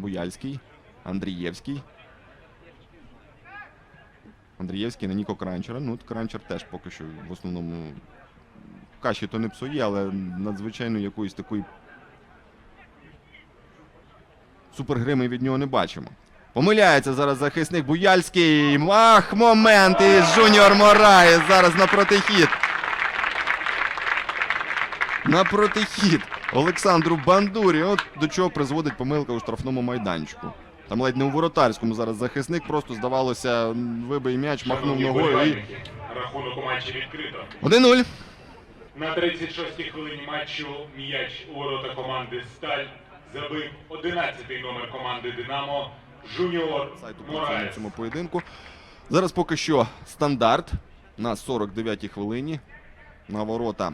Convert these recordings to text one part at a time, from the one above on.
Буяльський. Андрієвський. Андрієвський на Ніко Кранчера. Ну, Кранчер теж поки що в основному каші то не псує, але надзвичайно якоїсь такої супергри ми від нього не бачимо. Помиляється зараз захисник Буяльський. Ах, момент! І Жуніор Мораєс зараз на протихід. На протихід Олександру Бандурі. От до чого призводить помилка у штрафному майданчику. Там ледь не у воротарському зараз захисник, просто здавалося, вибий м'яч, махнув ногою і. Рахунок у матчі відкрито. 1-0. На 36-й хвилині матчу м'яч у ворота команди Сталь забив 11-й номер команди Динамо Жуніор Сайту на цьому поєдинку. Зараз поки що стандарт на 49-й хвилині. На ворота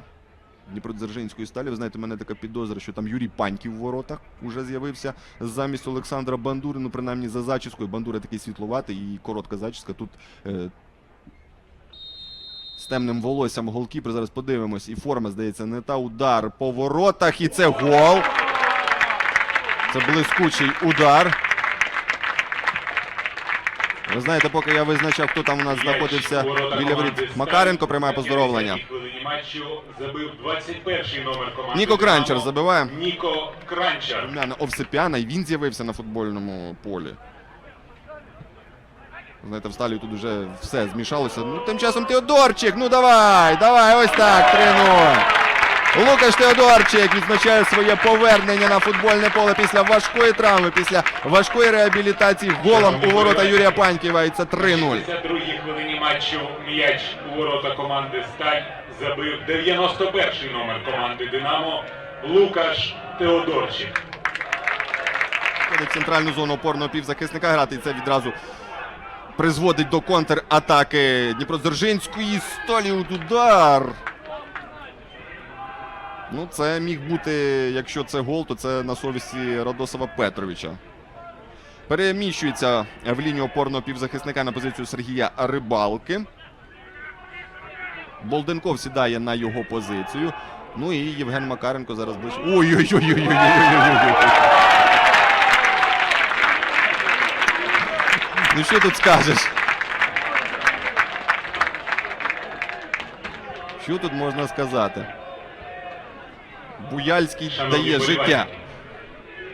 Дніпродзержинської сталі. Ви знаєте, у мене така підозра, що там Юрій Паньків в воротах уже з'явився замість Олександра Бандури. Ну, принаймні за зачіскою. Бандура такий світловатий і коротка зачіска. Тут е, з темним волоссям голкіпер. Зараз подивимось. І форма, здається, не та удар по воротах. І це гол. Це блискучий удар. Ви знаєте, поки я визначав, хто там у нас знаходився М'яч біля воріт. Макаренко приймає поздоровлення. 50-й хвилині матчу забив 21-й номер команди Ніко Кранчер забиває. Ніко Кранчер. Овсепяна, і він з'явився на футбольному полі. Знаєте, в сталі тут уже все змішалося. Ну, тим часом Теодорчик, ну давай, давай, ось так, 3-0. Лукаш Теодорчик відзначає своє повернення на футбольне поле після важкої травми, після важкої реабілітації голом у ворота Юрія Паньківа. І це 3-0. На 52-й хвилині матчу м'яч у ворота команди Сталь забив 91-й номер команди Динамо Лукаш Теодорчик. Входить в центральну зону опорного півзахисника грати. І це відразу призводить до контратаки Дніпродзержинської сталі удар. Ну, це міг бути, якщо це гол, то це на совісті Радосова Петровича. Переміщується в лінію опорного півзахисника на позицію Сергія Рибалки. Болденков сідає на його позицію. Ну і Євген Макаренко зараз ближче. Ой-ой-ой-ой-ой-ой-ой-ой. Ну що тут скажеш? Що тут можна сказати? Буяльський Шановні дає життя.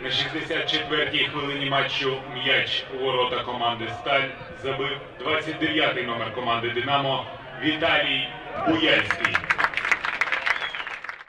На 64-й хвилині матчу м'яч у ворота команди Сталь забив 29-й номер команди Динамо Віталій Буяльський.